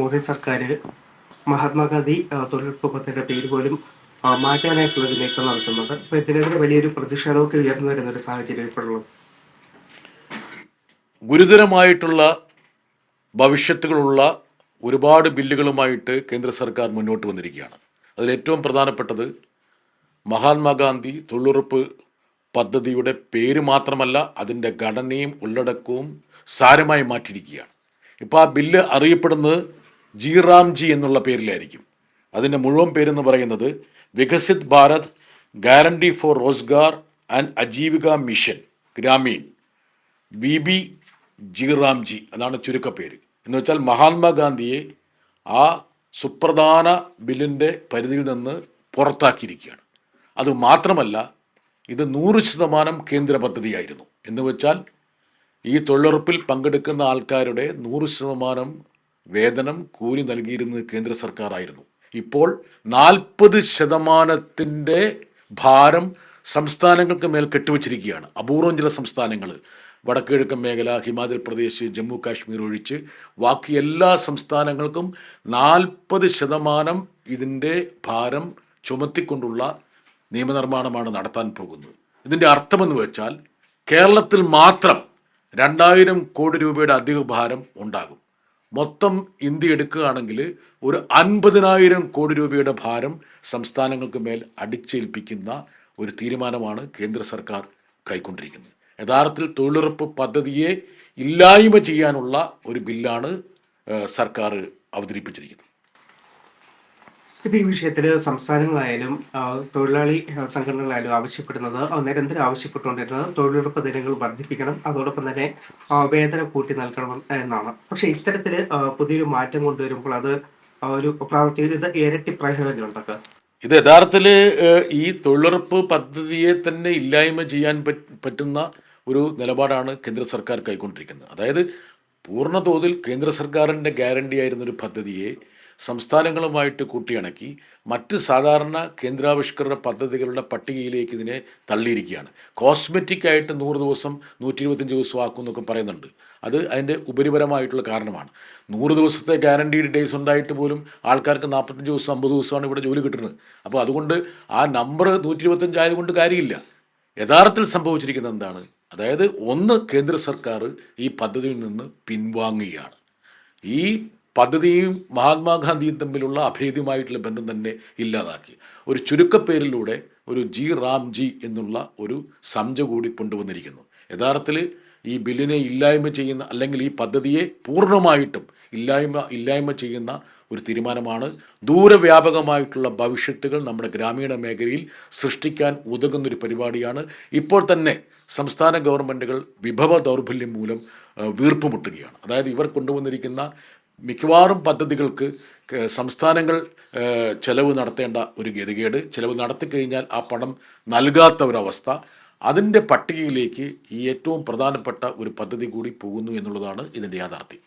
മോദി സർക്കാർ മഹാത്മാഗാന്ധി ആ, തൊഴിലുറപ്പ് പദ്ധതിയുടെ പേര് പോലും മാറ്റാനായിട്ടുള്ള ഒരു നീക്കം നടത്തുന്നത്. അപ്പൊ ഇതിനെതിരെ വലിയൊരു പ്രതിഷേധമൊക്കെ ഉയർന്നു വരുന്ന ഒരു സാഹചര്യം ഇപ്പോഴുള്ളത്. ഗുരുതരമായിട്ടുള്ള ഭവിഷ്യത്തുകളുള്ള ഒരുപാട് ബില്ലുകളുമായിട്ട് കേന്ദ്ര സർക്കാർ മുന്നോട്ട് വന്നിരിക്കുകയാണ്. അതിൽ ഏറ്റവും പ്രധാനപ്പെട്ടത് മഹാത്മാഗാന്ധി തൊഴിലുറപ്പ് പദ്ധതിയുടെ പേര് മാത്രമല്ല അതിന്റെ ഘടനയും ഉള്ളടക്കവും സാരമായി മാറ്റിയിരിക്കുകയാണ്. ഇപ്പോൾ ആ ബില്ല് അറിയപ്പെടുന്നത് ജി റാംജി എന്നുള്ള പേരിലായിരിക്കും. അതിന്റെ മുഴുവൻ പേരെന്ന് പറയുന്നത് Viksit Bharat guarantee for Rozgar and Ajeevika mission Gramin. B G Ramji അതാണ് ചുരുക്കപ്പേര്. എന്ന് വെച്ചാൽ മഹാത്മാഗാന്ധിയെ ആ സുപ്രധാന ബില്ലിന്റെ പരിധിയിൽ നിന്ന് പുറത്താക്കിയിരിക്കുകയാണ്. അത് മാത്രമല്ല ഇത് നൂറ് ശതമാനം കേന്ദ്ര പദ്ധതിയായിരുന്നു. എന്ന് വെച്ചാൽ ഈ തൊഴിലുറപ്പിൽ പങ്കെടുക്കുന്ന ആൾക്കാരുടെ നൂറ് ശതമാനം വേതനം കൂലി നൽകിയിരുന്നത് കേന്ദ്ര സർക്കാരായിരുന്നു. ഇപ്പോൾ നാൽപ്പത് ശതമാനത്തിന്റെ ഭാരം സംസ്ഥാനങ്ങൾക്ക് മേൽ കെട്ടിവച്ചിരിക്കുകയാണ്. അപൂർവം ചില സംസ്ഥാനങ്ങൾ. വടക്കുകിഴക്കൻ മേഖല ഹിമാചൽ പ്രദേശ് ജമ്മു കാശ്മീർ ഒഴിച്ച് ബാക്കി എല്ലാ സംസ്ഥാനങ്ങൾക്കും നാൽപ്പത് ശതമാനം ഇതിന്റെ ഭാരം ചുമത്തിക്കൊണ്ടുള്ള നിയമനിർമ്മാണമാണ് നടത്താൻ പോകുന്നത്. ഇതിന്റെ അർത്ഥമെന്ന് വെച്ചാൽ കേരളത്തിൽ മാത്രം രണ്ടായിരം കോടി രൂപയുടെ അധിക ഭാരം ഉണ്ടാകും. മൊത്തം ഇന്ത്യ എടുക്കുകയാണെങ്കിൽ ഒരു അൻപതിനായിരം കോടി രൂപയുടെ ഭാരം സംസ്ഥാനങ്ങൾക്ക് മേൽ അടിച്ചേൽപ്പിക്കുന്ന ഒരു തീരുമാനമാണ് കേന്ദ്ര സർക്കാർ കൈക്കൊണ്ടിരിക്കുന്നത്. യഥാർത്ഥത്തിൽ തൊഴിലുറപ്പ് പദ്ധതിയെ ഇല്ലായ്മ ചെയ്യാനുള്ള ഒരു ബില്ലാണ് സർക്കാർ അവതരിപ്പിച്ചിരിക്കുന്നത്. ഇപ്പൊ ഈ വിഷയത്തിൽ സംസ്ഥാനങ്ങളായാലും തൊഴിലാളി സംഘടനകളായാലും ആവശ്യപ്പെടുന്നത് നിരന്തരം ആവശ്യപ്പെട്ടുകൊണ്ടിരുന്നത് തൊഴിലുറപ്പ് ദിനങ്ങൾ വർദ്ധിപ്പിക്കണം അതോടൊപ്പം തന്നെ വേതനം കൂട്ടി നൽകണം എന്നാണ്. പക്ഷെ ഇത്തരത്തിൽ പുതിയൊരു മാറ്റം കൊണ്ടുവരുമ്പോൾ അത് ഒരു പ്രാവർത്തിക ഇത് ഇരട്ടി പ്രയോജനം ഉണ്ടാക്കുക ഇത് യഥാർത്ഥത്തിൽ ഈ തൊഴിലുറപ്പ് പദ്ധതിയെ തന്നെ ഇല്ലായ്മ ചെയ്യാൻ പറ്റുന്ന ഒരു നിലപാടാണ് കേന്ദ്ര സർക്കാർ കൈക്കൊണ്ടിരിക്കുന്നത്. അതായത് പൂർണ തോതിൽ കേന്ദ്ര സർക്കാരിന്റെ ഗ്യാരണ്ടി ആയിരുന്ന ഒരു പദ്ധതിയെ സംസ്ഥാനങ്ങളുമായിട്ട് കൂട്ടിയിണക്കി മറ്റ് സാധാരണ കേന്ദ്രാവിഷ്കൃത പദ്ധതികളുടെ പട്ടികയിലേക്ക് ഇതിനെ തള്ളിയിരിക്കുകയാണ്. കോസ്മെറ്റിക് ആയിട്ട് നൂറ് ദിവസം നൂറ്റി ഇരുപത്തഞ്ച് ദിവസം ആക്കും എന്നൊക്കെ പറയുന്നുണ്ട്. അത് അതിന്റെ ഉപരിപരമായിട്ടുള്ള കാരണമാണ്. നൂറ് ദിവസത്തെ ഗ്യാരണ്ടീഡ് ഡേയ്സ് ഉണ്ടായിട്ട് പോലും ആൾക്കാർക്ക് നാൽപ്പത്തഞ്ച് ദിവസം അമ്പത് ദിവസമാണ് ഇവിടെ ജോലി കിട്ടുന്നത്. അപ്പോൾ അതുകൊണ്ട് ആ നമ്പർ നൂറ്റി ഇരുപത്തഞ്ച് ആയതുകൊണ്ട് കാര്യമില്ല. യഥാർത്ഥത്തിൽ സംഭവിച്ചിരിക്കുന്നത് എന്താണ്? അതായത് ഒന്ന് കേന്ദ്ര സർക്കാർ ഈ പദ്ധതിയിൽ നിന്ന് പിൻവാങ്ങുകയാണ്. ഈ പദ്ധതിയും മഹാത്മാഗാന്ധിയും തമ്മിലുള്ള അഭേദ്യമായിട്ടുള്ള ബന്ധം തന്നെ ഇല്ലാതാക്കി. ഒരു ചുരുക്കപ്പേരിലൂടെ ഒരു ജി റാം ജി എന്നുള്ള ഒരു സംജ കൂടി കൊണ്ടുവന്നിരിക്കുന്നു. യഥാർത്ഥത്തിൽ ഈ ബില്ലിനെ ഇല്ലായ്മ ചെയ്യുന്ന അല്ലെങ്കിൽ ഈ പദ്ധതിയെ പൂർണമായിട്ടും ഇല്ലായ്മ ഇല്ലായ്മ ചെയ്യുന്ന ഒരു തീരുമാനമാണ് ദൂരവ്യാപകമായിട്ടുള്ള ഭവിഷ്യത്തുകൾ നമ്മുടെ ഗ്രാമീണ മേഖലയിൽ സൃഷ്ടിക്കാൻ ഉതകുന്നൊരു പരിപാടിയാണ്. ഇപ്പോൾ തന്നെ സംസ്ഥാന ഗവൺമെന്റുകൾ വിഭവ ദൗർബല്യം മൂലം വീർപ്പുമുട്ടുകയാണ്. അതായത് ഇവർ കൊണ്ടുവന്നിരിക്കുന്ന മിക്കവാറും പദ്ധതികൾക്ക് സംസ്ഥാനങ്ങൾ ചെലവ് നടത്തേണ്ട ഒരു ഗതികേട് ചെലവ് നടത്തിക്കഴിഞ്ഞാൽ ആ പണം നൽകാത്ത ഒരവസ്ഥ. അതിന്റെ പട്ടികയിലേക്ക് ഈ ഏറ്റവും പ്രധാനപ്പെട്ട ഒരു പദ്ധതി കൂടി പോകുന്നു എന്നുള്ളതാണ് ഇതിന്റെ യാഥാർത്ഥ്യം.